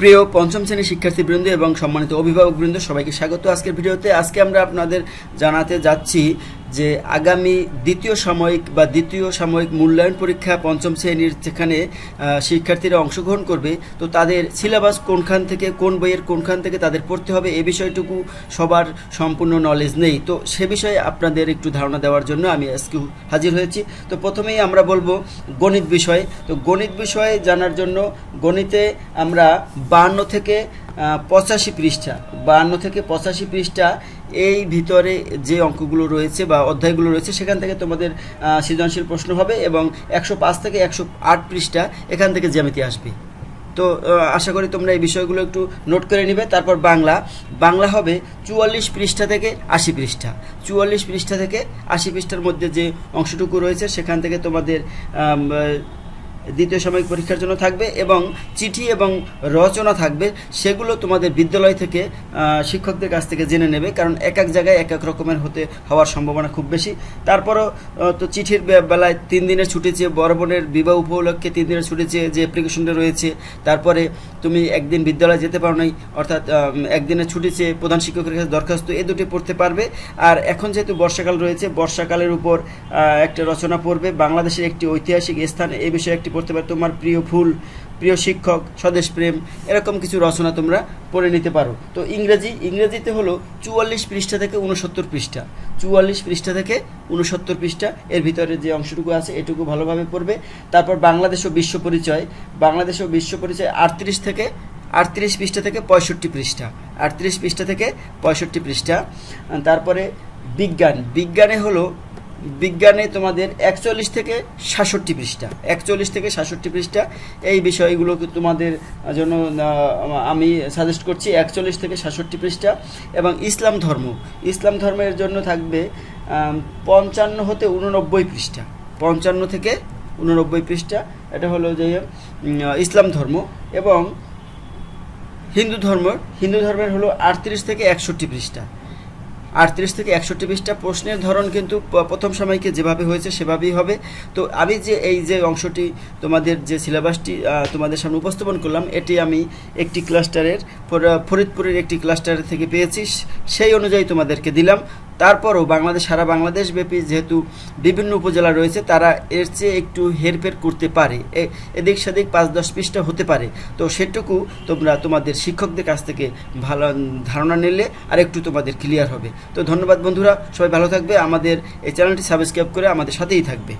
প্রিয় পঞ্চম শ্রেণির শিক্ষার্থী বৃন্দ এবং সম্মানিত অভিভাবক বৃন্দ, সবাইকে স্বাগত আজকের ভিডিওতে। আজকে আমরা আপনাদের জানাতে যাচ্ছি যে আগামী দ্বিতীয় সাময়িক বা দ্বিতীয় সাময়িক মূল্যায়ন পরীক্ষা পঞ্চম শ্রেণির যেখানে শিক্ষার্থীরা অংশগ্রহণ করবে, তো তাদের সিলেবাস কোনখান থেকে, কোন বইয়ের কোনখান থেকে তাদের পড়তে হবে, এ বিষয়টুকু সবার সম্পূর্ণ নলেজ নেই। তো সে বিষয়ে আপনাদের একটু ধারণা দেওয়ার জন্য আমি আজকে হাজির হয়েছি। তো প্রথমেই আমরা বলব গণিত বিষয়। তো গণিত বিষয়ে জানার জন্য গণিতে আমরা বান্ন থেকে পঁচাশি পৃষ্ঠা বান্ন থেকে পঁচাশি পৃষ্ঠা এই ভিতরে যে অঙ্কগুলো রয়েছে বা অধ্যায়গুলো রয়েছে, সেখান থেকে তোমাদের সৃজনশীল প্রশ্ন হবে এবং একশো পাঁচ থেকে একশো আট পৃষ্ঠা এখান থেকে জ্যামিতি আসবে। তো আশা করি তোমরা এই বিষয়গুলো একটু নোট করে নিবে। তারপর বাংলা বাংলা হবে চুয়াল্লিশ পৃষ্ঠা থেকে আশি পৃষ্ঠা। চুয়াল্লিশ পৃষ্ঠা থেকে আশি পৃষ্ঠার মধ্যে যে অংশটুকু রয়েছে, সেখান থেকে তোমাদের দ্বিতীয় সাময়িক পরীক্ষার জন্য থাকবে এবং চিঠি এবং রচনা থাকবে, সেগুলো তোমাদের বিদ্যালয় থেকে শিক্ষকদের কাছ থেকে জেনে নেবে, কারণ এক এক জায়গায় এক এক রকমের হতে, হওয়ার সম্ভাবনা খুব বেশি। তারপরও তো চিঠির বেলায় তিন দিনের ছুটি চেয়ে বড় বোনের বিবাহ উপলক্ষে তিন দিনের ছুটি চেয়ে যে অ্যাপ্লিকেশনটা রয়েছে, তারপরে তুমি একদিন বিদ্যালয়ে যেতে পারো নাই, অর্থাৎ একদিনের ছুটি চেয়ে প্রধান শিক্ষকের কাছে দরখাস্ত, এ দুটি পড়তে পারবে। আর এখন যেহেতু বর্ষাকাল রয়েছে, বর্ষাকালের উপর একটা রচনা পড়বে। বাংলাদেশের একটি ঐতিহাসিক স্থান এই বিষয়ে একটি পড়তে পারো, তোমার প্রিয় ফুল, প্রিয় শিক্ষক, স্বদেশ প্রেম, এরকম কিছু রচনা তোমরা পড়ে নিতে পারো। তো ইংরেজি, ইংরেজিতে হলো চুয়াল্লিশ পৃষ্ঠা থেকে উনসত্তর পৃষ্ঠা। চুয়াল্লিশ পৃষ্ঠা থেকে উনসত্তর পৃষ্ঠা, এর ভিতরে যে অংশটুকু আছে এটুকু ভালোভাবে পড়বে। তারপর বাংলাদেশ ও বিশ্ব পরিচয়, বাংলাদেশ ও বিশ্ব পরিচয় আটত্রিশ থেকে, আটত্রিশ পৃষ্ঠা থেকে পঁয়ষট্টি পৃষ্ঠা, আটত্রিশ পৃষ্ঠা থেকে পঁয়ষট্টি পৃষ্ঠা। তারপরে বিজ্ঞান, বিজ্ঞানে হলো বিজ্ঞানে তোমাদের একচল্লিশ থেকে সাতষট্টি পৃষ্ঠা, একচল্লিশ থেকে সাতষট্টি পৃষ্ঠা। এই বিষয়গুলোকে তোমাদের জন্য আমি সাজেস্ট করছি, একচল্লিশ থেকে সাতষট্টি পৃষ্ঠা। এবং ইসলাম ধর্ম, ইসলাম ধর্মের জন্য থাকবে পঞ্চান্ন হতে উননব্বই পৃষ্ঠা, পঞ্চান্ন থেকে উননব্বই পৃষ্ঠা। এটা হলো যে ইসলাম ধর্ম এবং হিন্দু ধর্ম, হিন্দু ধর্মের হলো আটত্রিশ থেকে একষট্টি পৃষ্ঠা। আটত্রিশ থেকে একষট্টি বিশটা প্রশ্নের ধরন কিন্তু প্রথম সময়কে যেভাবে হয়েছে সেভাবেই হবে। তো আমি যে এই যে অংশটি তোমাদের যে সিলেবাসটি তোমাদের সামনে উপস্থাপন করলাম, এটি আমি একটি ক্লাস্টারের ফরিদপুরের একটি ক্লাস্টার থেকে পেয়েছি। সেই অনুযায়ী তোমাদেরকে দিলাম। তারপরও বাংলাদেশ, সারা বাংলাদেশ ব্যাপী যেহেতু বিভিন্ন উপজেলা রয়েছে, তারা এর চেয়ে একটু হেরফের করতে পারে। এদিক সেদিক পাঁচ দশ পিসটা হতে পারে। তো সেটুকু তোমরা তোমাদের শিক্ষকদের কাছ থেকে ভালো ধারণা নিলে আর একটু তোমাদের ক্লিয়ার হবে। তো ধন্যবাদ বন্ধুরা, সবাই ভালো থাকবে। আমাদের এই চ্যানেলটি সাবস্ক্রাইব করে আমাদের সাথেই থাকবে।